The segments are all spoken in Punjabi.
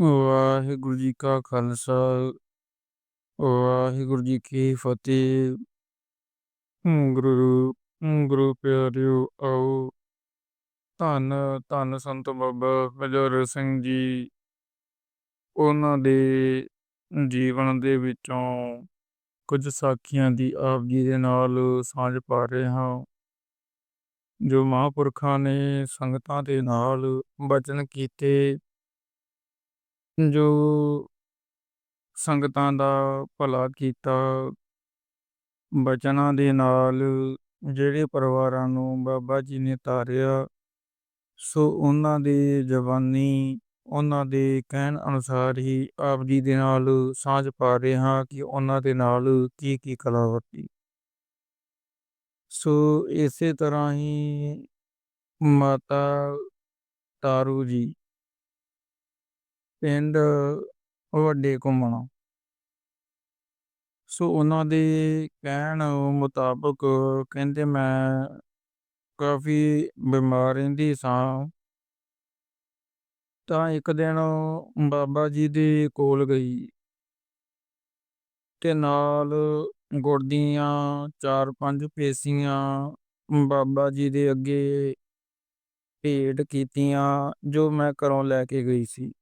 ਵਾਹਿਗੁਰੂ ਜੀ ਕਾ ਖਾਲਸਾ, ਵਾਹਿਗੁਰੂ ਜੀ ਕੀ ਫਤਿਹ। ਗੁਰੂ ਗੁਰੂ ਪਿਆਰਿਓ ਆਓ। ਧੰਨ ਧੰਨ ਸੰਤ ਬਾਬਾ ਬਜਰ ਸਿੰਘ ਜੀ, ਉਹਨਾਂ ਦੇ ਜੀਵਨ ਦੇ ਵਿੱਚੋਂ ਕੁਝ ਸਾਖੀਆਂ ਦੀ ਆਪ ਜੀ ਦੇ ਨਾਲ ਸਾਂਝ ਪਾ ਰਹੇ ਹਾਂ। ਜੋ ਮਹਾਂਪੁਰਖਾਂ ਨੇ ਸੰਗਤਾਂ ਦੇ ਨਾਲ ਬਚਨ ਕੀਤੇ ਜੋ ਸੰਗਤਾਂ ਦਾ ਭਲਾ ਕੀਤਾ, ਬਚਨਾਂ ਦੇ ਨਾਲ ਜਿਹੜੇ ਪਰਿਵਾਰਾਂ ਨੂੰ ਬਾਬਾ ਜੀ ਨੇ ਤਾਰਿਆ ਸੋ ਉਹਨਾਂ ਦੀ ਜਵਾਨੀ ਉਹਨਾਂ ਦੇ ਕਹਿਣ ਅਨੁਸਾਰ ਹੀ ਆਪ ਜੀ ਦੇ ਨਾਲ ਸਾਂਝ ਪਾ ਰਹੇ ਹਾਂ ਕਿ ਉਹਨਾਂ ਦੇ ਨਾਲ ਕੀ ਕੀ ਕਲਾ ਵਰਤੀ ਸੋ ਇਸੇ ਤਰ੍ਹਾਂ ਹੀ ਮਾਤਾ ਤਾਰੂ ਜੀ ਪਿੰਡ ਵੱਡੇ ਘੁੰਮਣਾ। ਸੋ ਉਹਨਾਂ ਦੇ ਕਹਿਣ ਮੁਤਾਬਕ ਕਹਿੰਦੇ ਮੈਂ ਕਾਫੀ ਬਿਮਾਰ ਰਹਿੰਦੀ ਸਾਂ। ਤਾਂ ਇੱਕ ਦਿਨ ਬਾਬਾ ਜੀ ਦੇ ਕੋਲ ਗਈ ਤੇ ਨਾਲ ਗੁੜ ਦੀਆਂ ਚਾਰ ਪੰਜ ਪੇਸੀਆਂ ਬਾਬਾ ਜੀ ਦੇ ਅੱਗੇ ਭੇਟ ਕੀਤੀਆਂ ਜੋ ਮੈਂ ਘਰੋਂ ਲੈ ਕੇ ਗਈ ਸੀ।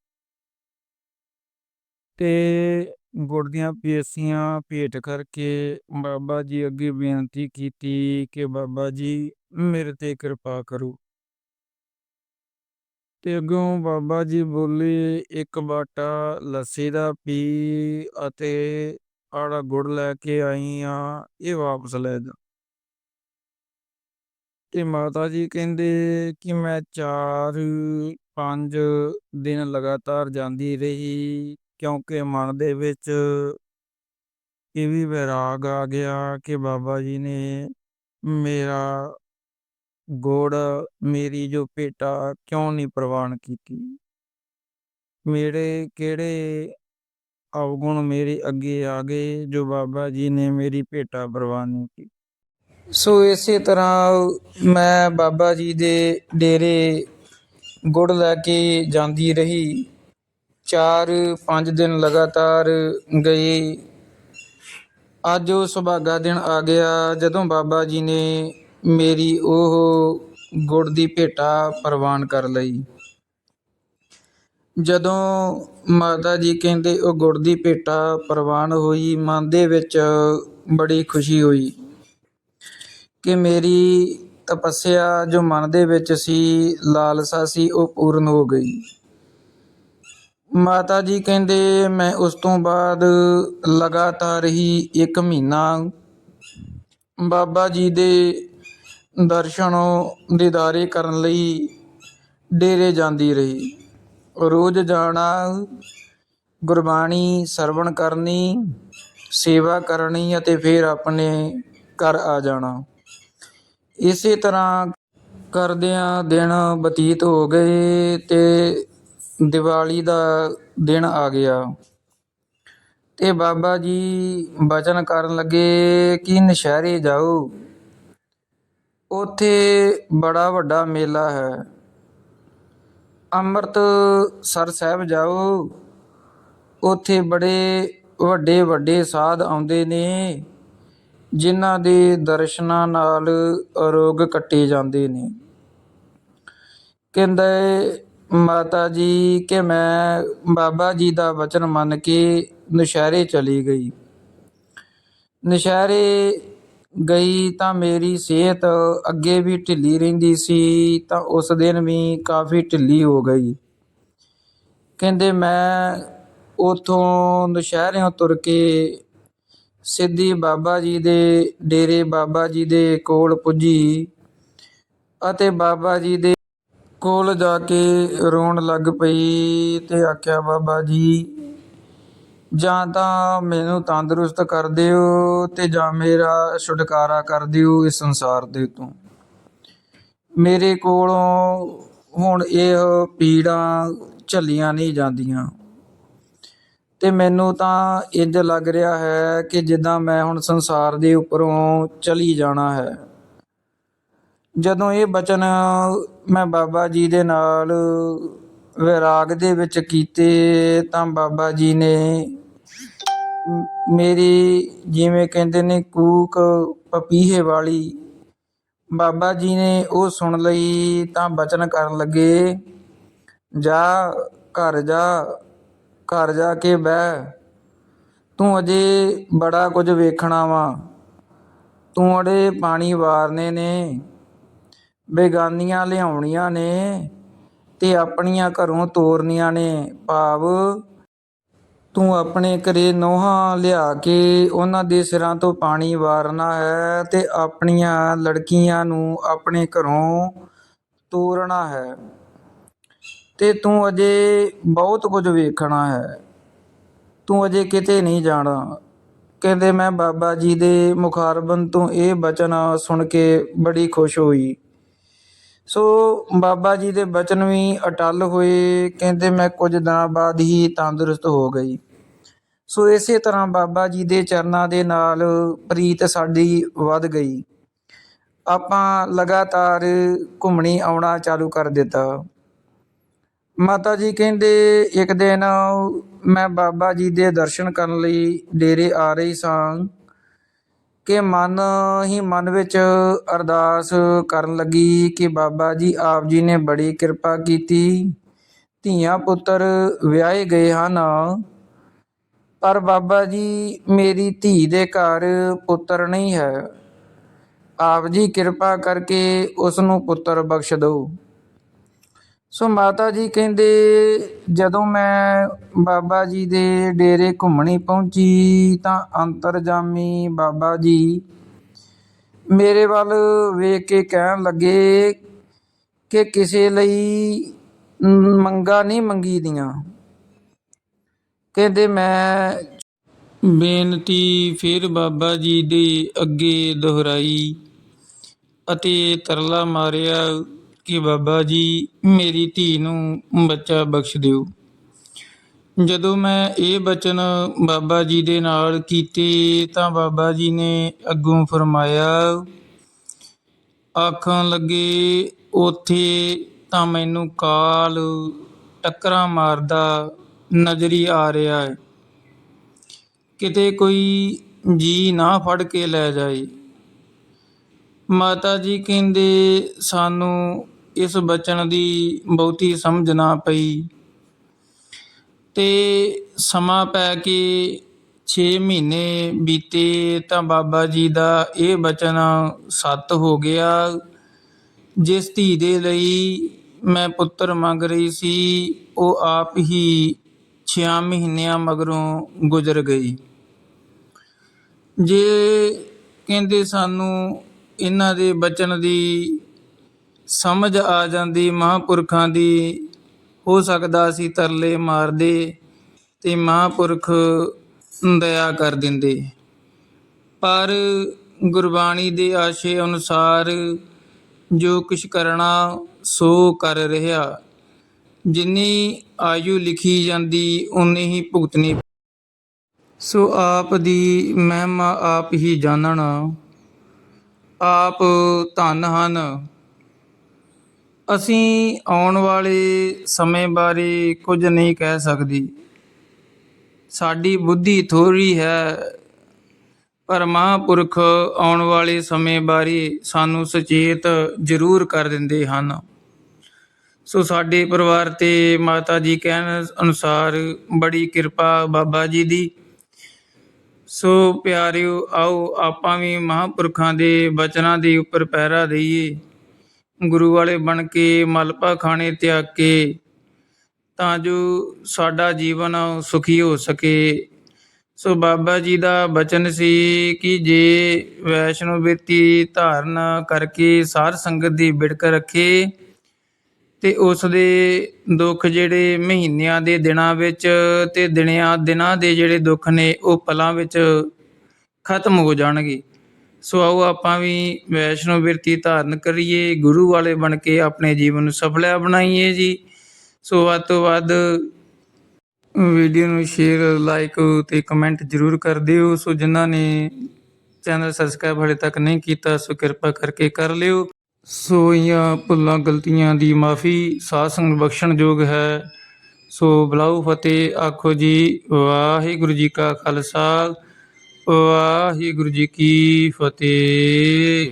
ਤੇ ਗੁੜ ਦੀਆਂ ਪੇਸੀਆਂ ਭੇਟ ਕਰਕੇ ਬਾਬਾ ਜੀ ਅੱਗੇ ਬੇਨਤੀ ਕੀਤੀ ਕਿ ਬਾਬਾ ਜੀ ਮੇਰੇ ਤੇ ਕਿਰਪਾ ਕਰੋ। ਤੇ ਅੱਗੋਂ ਬਾਬਾ ਜੀ ਬੋਲੇ, ਇੱਕ ਬਾਟਾ ਲੱਸੀ ਦਾ ਪੀ ਅਤੇ ਆੜਾ ਗੁੜ ਲੈ ਕੇ ਆਈ ਆ, ਇਹ ਵਾਪਸ ਲੈ ਜਾ। ਤੇ ਮਾਤਾ ਜੀ ਕਹਿੰਦੇ ਕਿ ਮੈਂ 4 5 ਦਿਨ ਲਗਾਤਾਰ ਜਾਂਦੀ ਰਹੀ ਕਿਉਂਕਿ ਮਨ ਦੇ ਵਿੱਚ ਇਹ ਵੀ ਵੈਰਾਗ ਆ ਗਿਆ ਕਿ ਬਾਬਾ ਜੀ ਨੇ ਮੇਰਾ ਗੋੜ, ਮੇਰੀ ਜੋ ਭੇਟਾ ਕਿਉਂ ਨਹੀਂ ਪ੍ਰਵਾਨ ਕੀਤੀ? ਮੇਰੇ ਕਿਹੜੇ ਅਵਗੁਣ ਮੇਰੇ ਅੱਗੇ ਆ ਗਏ ਜੋ ਬਾਬਾ ਜੀ ਨੇ ਮੇਰੀ ਭੇਟਾ ਪ੍ਰਵਾਨ ਨਹੀਂ ਕੀਤੀ? ਸੋ ਇਸੇ ਤਰ੍ਹਾਂ ਮੈਂ ਬਾਬਾ ਜੀ ਦੇ ਡੇਰੇ ਗੁੜ ਲੈ ਕੇ ਜਾਂਦੀ ਰਹੀ। 4-5 ਦਿਨ ਲਗਾਤਾਰ ਗਈ ਅੱਜ ਉਹ ਸੁਭਾਗਾ ਦਿਨ ਆ ਗਿਆ, ਜਦੋਂ ਬਾਬਾ ਜੀ ਨੇ ਮੇਰੀ ਉਹ ਗੁੜ ਦੀ ਭੇਟਾ ਪ੍ਰਵਾਨ ਕਰ ਲਈ। ਜਦੋਂ ਮਾਤਾ ਜੀ ਕਹਿੰਦੇ ਉਹ ਗੁੜ ਦੀ ਭੇਟਾ ਪ੍ਰਵਾਨ ਹੋਈ, ਮਨ ਦੇ ਵਿੱਚ ਬੜੀ ਖੁਸ਼ੀ ਹੋਈ ਕਿ ਮੇਰੀ ਤਪੱਸਿਆ ਜੋ ਮਨ ਦੇ ਵਿੱਚ ਸੀ, ਲਾਲਸਾ ਸੀ, ਉਹ ਪੂਰਨ ਹੋ ਗਈ। ਮਾਤਾ ਜੀ ਕਹਿੰਦੇ, ਮੈਂ ਉਸ ਤੋਂ ਬਾਅਦ ਲਗਾਤਾਰ ਹੀ ਇੱਕ ਮਹੀਨਾ ਬਾਬਾ ਜੀ ਦੇ ਦਰਸ਼ਨ ਦੀਦਾਰੇ ਕਰਨ ਲਈ ਡੇਰੇ ਜਾਂਦੀ ਰਹੀ। ਰੋਜ਼ ਜਾਣਾ, ਗੁਰਬਾਣੀ ਸਰਵਣ ਕਰਨੀ, ਸੇਵਾ ਕਰਨੀ ਅਤੇ ਫਿਰ ਆਪਣੇ ਘਰ ਆ ਜਾਣਾ। ਇਸੇ ਤਰ੍ਹਾਂ ਕਰਦਿਆਂ ਦਿਨ ਬਤੀਤ ਹੋ ਗਏ ਤੇ ਦੀਵਾਲੀ ਦਾ ਦਿਨ ਆ ਗਿਆ। ਤੇ ਬਾਬਾ ਜੀ ਬਚਨ ਕਰਨ ਲੱਗੇ ਕਿ ਨਸ਼ਹਿਰੇ ਜਾਓ। ਉੱਥੇ ਬੜਾ ਵੱਡਾ ਮੇਲਾ ਹੈ। ਅੰਮ੍ਰਿਤ ਸਰ ਸਾਹਿਬ ਜਾਓ। ਉੱਥੇ ਬੜੇ ਵੱਡੇ ਵੱਡੇ ਸਾਧ ਆਉਂਦੇ ਨੇ, ਜਿਨ੍ਹਾਂ ਦੇ ਦਰਸ਼ਨਾਂ ਨਾਲ ਰੋਗ ਕੱਟੇ ਜਾਂਦੇ ਨੇ। ਕਹਿੰਦੇ ਮਾਤਾ ਜੀ ਕਿ ਮੈਂ ਬਾਬਾ ਜੀ ਦਾ ਵਚਨ ਮੰਨ ਕੇ ਨਸ਼ਹਿਰੇ ਚਲੀ ਗਈ। ਨਸ਼ਹਿਰੇ ਗਈ ਤਾਂ ਮੇਰੀ ਸਿਹਤ ਅੱਗੇ ਵੀ ਢਿੱਲੀ ਰਹਿੰਦੀ ਸੀ, ਤਾਂ ਉਸ ਦਿਨ ਵੀ ਕਾਫੀ ਢਿੱਲੀ ਹੋ ਗਈ। ਕਹਿੰਦੇ ਮੈਂ ਉਥੋਂ ਨਸ਼ਹਿਰਿਓਂ ਤੁਰ ਕੇ ਸਿੱਧੀ ਬਾਬਾ ਜੀ ਦੇ ਡੇਰੇ ਬਾਬਾ ਜੀ ਦੇ ਕੋਲ ਪੁੱਜੀ ਅਤੇ ਬਾਬਾ ਜੀ ਦੇ ਕੋਲ ਜਾ ਕੇ ਰੋਣ ਲੱਗ ਪਈ ਅਤੇ ਆਖਿਆ, ਬਾਬਾ ਜੀ, ਜਾਂ ਤਾਂ ਮੈਨੂੰ ਤੰਦਰੁਸਤ ਕਰ ਦਿਓ ਅਤੇ ਜਾਂ ਮੇਰਾ ਛੁਟਕਾਰਾ ਕਰ ਦਿਓ ਇਸ ਸੰਸਾਰ ਦੇ ਤੋਂ ਮੇਰੇ ਕੋਲੋਂ ਹੁਣ ਇਹ ਪੀੜਾਂ ਝੱਲੀਆਂ ਨਹੀਂ ਜਾਂਦੀਆਂ। ਤੇ ਮੈਨੂੰ ਤਾਂ ਇੰਜ ਲੱਗ ਰਿਹਾ ਹੈ ਕਿ ਜਿੱਦਾਂ ਮੈਂ ਹੁਣ ਸੰਸਾਰ ਦੇ ਉੱਪਰੋਂ ਚਲੀ ਜਾਣਾ ਹੈ। ਜਦੋਂ ਇਹ ਬਚਨ ਮੈਂ ਬਾਬਾ ਜੀ ਦੇ ਨਾਲ ਵਿਰਾਗ ਦੇ ਵਿੱਚ ਕੀਤੇ, ਤਾਂ ਬਾਬਾ ਜੀ ਨੇ ਮੇਰੀ ਜਿਵੇਂ ਕਹਿੰਦੇ ਨੇ ਕੂਕ ਪਪੀਹੇ ਵਾਲੀ, ਬਾਬਾ ਜੀ ਨੇ ਉਹ ਸੁਣ ਲਈ ਤਾਂ ਬਚਨ ਕਰਨ ਲੱਗੇ, ਜਾ, ਘਰ ਜਾ ਘਰ ਜਾ ਕੇ ਬਹਿ, ਤੂੰ ਅਜੇ ਬੜਾ ਕੁਝ ਵੇਖਣਾ ਵਾ, ਤੂੰ ਅੜੇ ਪਾਣੀ ਵਾਰਨੇ ਨੇ ਬੇਗਾਨੀਆਂ ਲਿਆਉਣੀਆਂ ਨੇ ਤੇ ਆਪਣੀਆਂ ਘਰੋਂ ਤੋਰਨੀਆਂ ਨੇ। ਭਾਵ ਤੂੰ ਆਪਣੇ ਘਰੇ ਨੋਹਾਂ ਲਿਆ ਕੇ ਉਹਨਾਂ ਦੇ ਸਿਰਾਂ ਤੋਂ ਪਾਣੀ ਵਾਰਨਾ ਹੈ ਤੇ ਆਪਣੀਆਂ ਲੜਕੀਆਂ ਨੂੰ ਆਪਣੇ ਘਰੋਂ ਤੋਰਨਾ ਹੈ। ਤੇ ਤੂੰ ਅਜੇ ਬਹੁਤ ਕੁਝ ਵੇਖਣਾ ਹੈ। ਤੂੰ ਅਜੇ ਕਿਤੇ ਨਹੀਂ ਜਾਣਾ। ਕਹਿੰਦੇ ਮੈਂ ਬਾਬਾ ਜੀ ਦੇ ਮੁਖਾਰਬਨ ਤੋਂ ਇਹ ਬਚਨ ਸੁਣ ਕੇ ਬੜੀ ਖੁਸ਼ ਹੋਈ। ਸੋ ਬਾਬਾ ਜੀ ਦੇ ਬਚਨ ਵੀ ਅਟਲ ਹੋਏ, ਕਹਿੰਦੇ ਮੈਂ ਕੁਝ ਦਿਨਾਂ ਬਾਅਦ ਹੀ ਤੰਦਰੁਸਤ ਹੋ ਗਈ। ਸੋ ਇਸੇ ਤਰ੍ਹਾਂ ਬਾਬਾ ਜੀ ਦੇ ਚਰਨਾਂ ਦੇ ਨਾਲ ਪ੍ਰੀਤ ਸਾਡੀ ਵੱਧ ਗਈ। ਆਪਾਂ ਲਗਾਤਾਰ ਘੁੰਮਣੀ ਆਉਣਾ ਚਾਲੂ ਕਰ ਦਿੱਤਾ। ਮਾਤਾ ਜੀ ਕਹਿੰਦੇ, ਇੱਕ ਦਿਨ ਮੈਂ ਬਾਬਾ ਜੀ ਦੇ ਦਰਸ਼ਨ ਕਰਨ ਲਈ ਡੇਰੇ ਆ ਰਹੀ ਸਾਂ। ਕਿ ਮਨ, ਹੀ ਮਨ ਵਿੱਚ ਅਰਦਾਸ ਕਰਨ ਲੱਗੀ ਕਿ ਬਾਬਾ ਜੀ, ਆਪ ਜੀ ਨੇ ਬੜੀ ਕਿਰਪਾ ਕੀਤੀ। ਧੀਆਂ ਪੁੱਤਰ ਵਿਆਹੇ ਗਏ ਹਨ। ਪਰ ਬਾਬਾ ਜੀ, ਮੇਰੀ ਧੀ ਦੇ ਘਰ ਪੁੱਤਰ ਨਹੀਂ ਹੈ। ਆਪ ਜੀ ਕਿਰਪਾ ਕਰਕੇ ਉਸ ਨੂੰ ਪੁੱਤਰ ਬਖਸ਼ ਦਿਓ। ਸੋ ਮਾਤਾ ਜੀ ਕਹਿੰਦੇ ਜਦੋਂ ਮੈਂ ਬਾਬਾ ਜੀ ਦੇ ਡੇਰੇ ਘੁੰਮਣੀ ਪਹੁੰਚੀ ਤਾਂ ਅੰਤਰਜਾਮੀ ਬਾਬਾ ਜੀ ਮੇਰੇ ਵੱਲ ਵੇਖ ਕੇ ਕਹਿਣ ਲੱਗੇ ਕਿ ਕਿਸੇ ਲਈ ਮ, ਮੰਗਾ ਨਹੀਂ ਮੰਗੀ ਦੀਆਂ ਕਹਿੰਦੇ ਮੈਂ ਬੇਨਤੀ ਫਿਰ ਬਾਬਾ ਜੀ ਦੇ ਅੱਗੇ ਦੁਹਰਾਈ ਅਤੇ ਤਰਲਾ ਮਾਰਿਆ। ਕਿ ਬਾਬਾ ਜੀ, ਮੇਰੀ ਧੀ ਨੂੰ ਬੱਚਾ ਬਖਸ਼ ਦਿਓ। ਜਦੋਂ ਮੈਂ ਇਹ ਬਚਨ ਬਾਬਾ ਜੀ ਦੇ ਨਾਲ ਕੀਤੇ, ਤਾਂ ਬਾਬਾ ਜੀ ਨੇ ਅੱਗੋਂ ਫਰਮਾਇਆ ਆਖਣ ਲੱਗੇ, ਉਥੇ ਤਾਂ ਮੈਨੂੰ ਕਾਲ ਟੱਕਰਾਂ ਮਾਰਦਾ ਨਜ਼ਰੀ ਆ ਰਿਹਾ ਹੈ। ਕਿਤੇ ਕੋਈ ਜੀ ਨਾ ਫੜ ਕੇ ਲੈ ਜਾਏ। ਮਾਤਾ ਜੀ ਕਹਿੰਦੇ, ਸਾਨੂੰ ਇਸ ਬਚਨ ਦੀ ਬਹੁਤੀ ਸਮਝ ਨਾ ਪਈ। ਤੇ ਸਮਾਂ ਪੈ ਕੇ 6 ਮਹੀਨੇ ਬੀਤੇ ਤਾਂ ਬਾਬਾ ਜੀ ਦਾ ਇਹ ਬਚਨ ਸੱਤ ਹੋ ਗਿਆ। ਜਿਸ ਧੀ ਦੇ ਲਈ ਮੈਂ ਪੁੱਤਰ ਮੰਗ ਰਹੀ ਸੀ, ਉਹ ਆਪ ਹੀ 6 ਮਹੀਨਿਆਂ ਮਗਰੋਂ ਗੁਜ਼ਰ ਗਈ। ਜੇ ਕਹਿੰਦੇ ਸਾਨੂੰ ਇਹਨਾਂ ਦੇ ਬਚਨ ਦੀ ਸਮਝ ਆ ਜਾਂਦੀ, ਮਹਾਂਪੁਰਖਾਂ ਦੀ, ਹੋ ਸਕਦਾ ਸੀ ਤਰਲੇ ਮਾਰਦੇ ਤੇ ਮਹਾਂਪੁਰਖ ਦਇਆ ਕਰ ਦਿੰਦੇ। ਪਰ ਗੁਰਬਾਣੀ ਦੇ ਆਸ਼ੇ ਅਨੁਸਾਰ ਜੋ ਕੁਛ ਕਰਨਾ, ਸੋ ਕਰ ਰਿਹਾ। ਜਿੰਨੀ ਆਯੂ ਲਿਖੀ ਜਾਂਦੀ ਉਨੀ ਹੀ ਭੁਗਤਣੀ। ਸੋ ਆਪ ਦੀ ਮਹਿਮਾ ਆਪ ਹੀ ਜਾਣਨ। ਆਪ ਧੰਨ ਹਨ। ਅਸੀਂ ਆਉਣ ਵਾਲੇ ਸਮੇਂ ਬਾਰੇ ਕੁਝ ਨਹੀਂ ਕਹਿ ਸਕਦੀ। ਸਾਡੀ ਬੁੱਧੀ ਥੋੜੀ ਹੈ, ਪਰ ਮਹਾਂਪੁਰਖ ਆਉਣ ਵਾਲੇ ਸਮੇਂ ਬਾਰੇ ਸਾਨੂੰ ਸੁਚੇਤ ਜ਼ਰੂਰ ਕਰ ਦਿੰਦੇ ਹਨ। ਸੋ ਸਾਡੇ ਪਰਿਵਾਰ ਤੇ ਮਾਤਾ ਜੀ ਕਹਿਣ ਅਨੁਸਾਰ ਬੜੀ ਕਿਰਪਾ ਬਾਬਾ ਜੀ ਦੀ। ਸੋ ਪਿਆਰਿਓ, ਆਓ ਆਪਾਂ ਵੀ ਮਹਾਂਪੁਰਖਾਂ ਦੇ ਬਚਨਾਂ ਦੇ ਉੱਪਰ ਪਹਿਰਾ ਦਈਏ। ਗੁਰੂ ਵਾਲੇ ਬਣ ਕੇ, ਮਲਪਾ ਖਾਣੇ ਤਿਆਗ ਕੇ, ਤਾਂ ਜੋ ਸਾਡਾ ਜੀਵਨ ਸੁਖੀ ਹੋ ਸਕੇ। ਸੋ ਬਾਬਾ ਜੀ ਦਾ ਬਚਨ ਸੀ ਕਿ ਜੇ ਵੈਸ਼ਨੋ ਬਿਰਤੀ ਧਾਰਨ ਕਰਕੇ ਸਾਰ ਸੰਗਤ ਦੀ ਬਿੜਕ ਰੱਖੇ ਤੇ ਉਸ ਦੇ ਦੁੱਖ ਜਿਹੜੇ ਮਹੀਨਿਆਂ ਦੇ ਦਿਨਾਂ ਵਿੱਚ ਤੇ ਦਿਨਿਆਂ ਦਿਨਾਂ ਦੇ ਜਿਹੜੇ ਦੁੱਖ ਨੇ, ਉਹ ਪਲਾਂ ਵਿੱਚ ਖਤਮ ਹੋ ਜਾਣਗੇ। ਸੋ ਆਓ ਆਪਾਂ ਵੀ ਵੈਸ਼ਨੋ ਬਿਰਤੀ ਧਾਰਨ ਕਰੀਏ, ਗੁਰੂ ਵਾਲੇ ਬਣ ਕੇ ਆਪਣੇ ਜੀਵਨ ਨੂੰ ਸਫਲਿਆ ਬਣਾਈਏ ਜੀ। ਸੋ ਵੱਧ ਤੋਂ ਵੱਧ ਵੀਡੀਓ ਨੂੰ ਸ਼ੇਅਰ ਲਾਈਕ ਤੇ ਕਮੈਂਟ ਜ਼ਰੂਰ ਕਰ ਦਿਓ। ਸੋ ਜਿਨ੍ਹਾਂ ਨੇ ਚੈਨਲ ਸਬਸਕ੍ਰਾਈਬ ਹਲੇ ਤੱਕ ਨਹੀਂ ਕੀਤਾ, ਸੋ ਕਿਰਪਾ ਕਰਕੇ ਕਰ ਲਿਓ। ਸੋ ਇਆਂ ਭੁੱਲਾਂ ਗਲਤੀਆਂ ਦੀ ਮਾਫੀ ਸਾਧ ਸੰਗਤ ਬਖਸ਼ਣਯੋਗ ਹੈ। ਸੋ ਬਲਾਉ ਫਤਿਹ, ਆਖੋ ਜੀ, ਵਾਹਿਗੁਰੂ ਜੀ ਕਾ ਖਾਲਸਾ। ਵਾਹਿਗੁਰੂ ਜੀ ਕੀ ਫਤਿਹ।